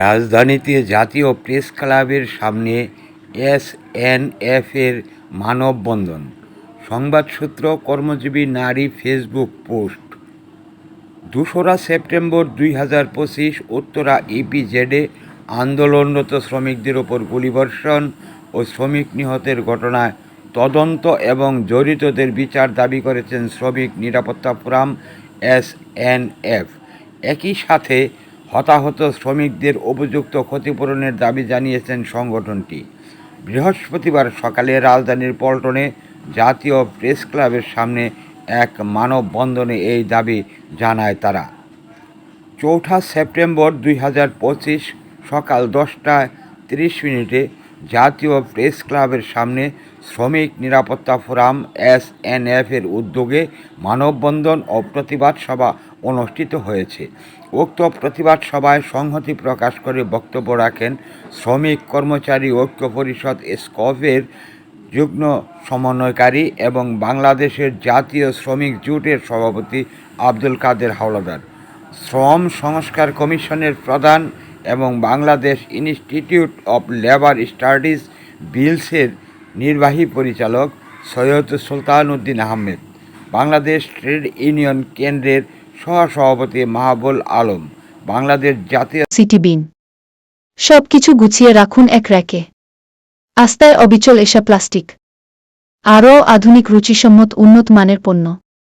রাজধানীতে জাতীয় প্রেস ক্লাবের সামনে এসএনএফ এর মানববন্ধন। সংবাদ সূত্র কর্মজীবী নারী ফেসবুক পোস্ট। দোসরা সেপ্টেম্বর দুই হাজার পঁচিশ উত্তরা ইপিজেডে আন্দোলনরত শ্রমিকদের ওপর গুলিবর্ষণ ও শ্রমিক নিহতের ঘটনায় তদন্ত এবং জড়িতদের বিচার দাবি করেছেন শ্রমিক নিরাপত্তা ফোরাম এসএনএফ একই সাথে হতাহত শ্রমিকদের উপযুক্ত ক্ষতিপূরণের দাবি জানিয়েছেন সংগঠনটি। বৃহস্পতিবার সকালে রাজধানীর পল্টনে জাতীয় প্রেস ক্লাবের সামনে এক মানববন্ধনে এই দাবি জানায় তারা। চৌঠা সেপ্টেম্বর দুই হাজার পঁচিশ সকাল দশটায় তিরিশ মিনিটে জাতীয় প্রেস ক্লাবের সামনে শ্রমিক নিরাপত্তা ফোরাম এসএনএফ এর উদ্যোগে মানববন্ধন ও প্রতিবাদ সভা অনুষ্ঠিত হয়েছে। উক্ত প্রতিবাদ সভায় সংহতি প্রকাশ করে বক্তব্য রাখেন শ্রমিক কর্মচারী ঐক্য পরিষদ স্কফের যুগ্ম সমন্বয়কারী এবং বাংলাদেশের জাতীয় শ্রমিক জোটের সভাপতি আব্দুল কাদের হাওলাদার। শ্রম সংস্কার কমিশনের প্রধান এবং Bangladesh Institute of Labour Studies বিলসের নির্বাহী পরিচালক সৈয়দ সুলতান উদ্দিন আহমেদ বাংলাদেশ ট্রেড ইউনিয়ন কেন্দ্রের সহসভাপতি মাহবুল আলম বাংলাদেশ জাতীয় সিটি বিন সব কিছু গুছিয়ে রাখুন এক র্যাকে। আস্তায় অবিচল এসা প্লাস্টিক। আরও আধুনিক রুচিসম্মত উন্নত মানের পণ্য।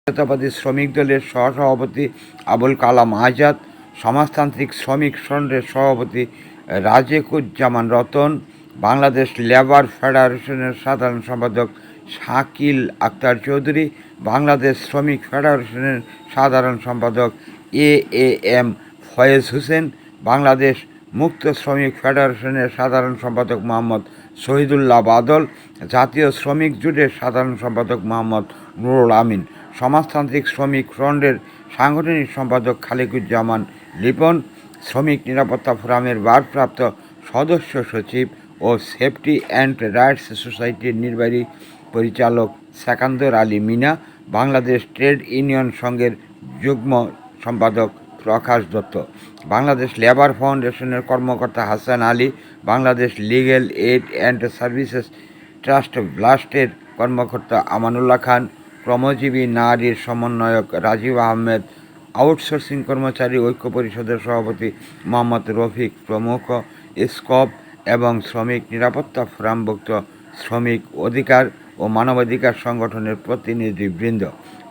জাতীয়তাবাদী শ্রমিক দলের সহসভাপতি আবুল কালাম আজাদ সমাজতান্ত্রিক শ্রমিক ফ্রন্টের সভাপতি রাজেকুজ্জামান রতন বাংলাদেশ লেবার ফেডারেশনের সাধারণ সম্পাদক শাকিল আক্তার চৌধুরী, বাংলাদেশ শ্রমিক ফেডারেশনের সাধারণ সম্পাদক A A M Foyez Hossain, Bangladesh মুক্ত শ্রমিক ফেডারেশনের সাধারণ সম্পাদক মোহাম্মদ শহীদুল্লাহ বাদল, জাতীয় শ্রমিক জোটের সাধারণ সম্পাদক মোহাম্মদ নুরুল আমিন, সমাজতান্ত্রিক শ্রমিক ফ্রন্টের সাংগঠনিক সম্পাদক খালিকুজ্জামান লিপন, শ্রমিক নিরাপত্তা ফোরামের ভারপ্রাপ্ত সদস্য সচিব ও সেফটি অ্যান্ড রাইটস সোসাইটির নির্বাহী পরিচালক সেকান্দর আলী মিনা, বাংলাদেশ ট্রেড ইউনিয়ন সংঘের যুগ্ম সম্পাদক প্রকাশ দত্ত, বাংলাদেশ লেবার ফাউন্ডেশনের কর্মকর্তা Hasan Ali, Bangladesh Legal Aid and Services Trust ব্লাস্টের কর্মকর্তা আমানুল্লাহ খান শ্রমজীবী নারীর সমন্বয়ক রাজীব আহমেদ, আউটসোর্সিং কর্মচারী ঐক্য পরিষদের সভাপতি মোহাম্মদ রফিক প্রমুখ, স্কপ এবং শ্রমিক নিরাপত্তা ফোরামভুক্ত শ্রমিক অধিকার ও মানবাধিকার সংগঠনের প্রতিনিধিবৃন্দ।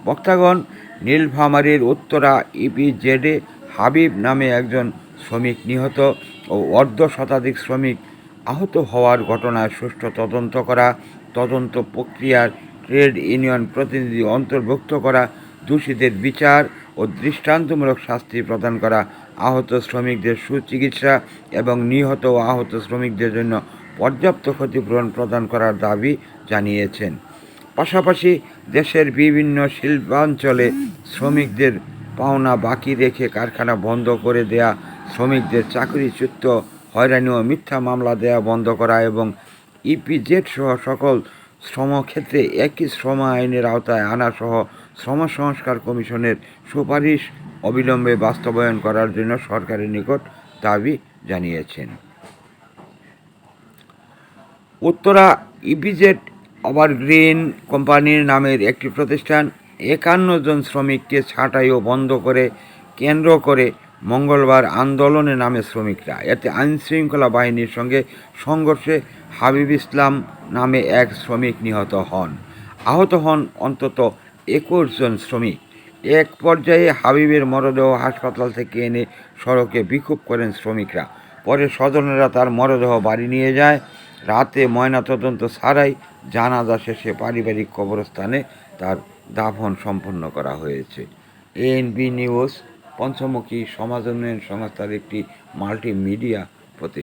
বক্তাগণ, নীলফামারীর উত্তরা ইপিজেডে হাবিব নামে একজন শ্রমিক নিহত ও অর্ধ শতাধিক শ্রমিক আহত হওয়ার ঘটনায় সুষ্ঠু তদন্ত করা, তদন্ত প্রক্রিয়ার ট্রেড ইউনিয়ন প্রতিনিধি অন্তর্ভুক্ত করা, দোষীদের বিচার ও দৃষ্টান্তমূলক শাস্তি প্রদান করা আহত শ্রমিকদের সুচিকিৎসা এবং নিহত ও আহত শ্রমিকদের জন্য পর্যাপ্ত ক্ষতিপূরণ প্রদান করার দাবি জানিয়েছেন। পাশাপাশি দেশের বিভিন্ন শিল্পাঞ্চলে শ্রমিকদের পাওনা বাকি রেখে কারখানা বন্ধ করে দেয়া, শ্রমিকদের চাকরিচ্যুত, হয়রানি ও মিথ্যা মামলা দেয়া বন্ধ করা এবং ইপিজেড সহ সকল শ্রমক্ষেত্রে একই শ্রম আইনের আওতায় আনা সহ শ্রম সংস্কার কমিশনের সুপারিশ অবিলম্বে বাস্তবায়ন করার জন্য সরকারের নিকট দাবি জানিয়েছেন। উত্তরা ইপিজেড ওভারগ্রিন কোম্পানির নামের একটি প্রতিষ্ঠান একান্ন জন শ্রমিককে ছাঁটাই ও বন্ধ করে কেন্দ্র করে মঙ্গলবার আন্দোলনে নামে শ্রমিকরা, এতে আইনশৃঙ্খলা বাহিনীর সঙ্গে সংঘর্ষে হাবিব ইসলাম নামে এক শ্রমিক নিহত হন। আহত হন অন্তত একুশ জন শ্রমিক। এক পর্যায়ে হাবিবের মরদেহ হাসপাতাল থেকে এনে সড়কে বিক্ষোভ করেন শ্রমিকরা। পরে স্বজনেরা তার মরদেহ বাড়ি নিয়ে যায়। রাতে ময়নাতদন্ত ছাড়াই জানাজা শেষে পারিবারিক কবরস্থানে তার দাফন সম্পন্ন করা হয়েছে। এএনবি নিউজ, পঞ্চমুখী সমাজ উন্নয়ন সংস্থার একটি মাল্টিমিডিয়া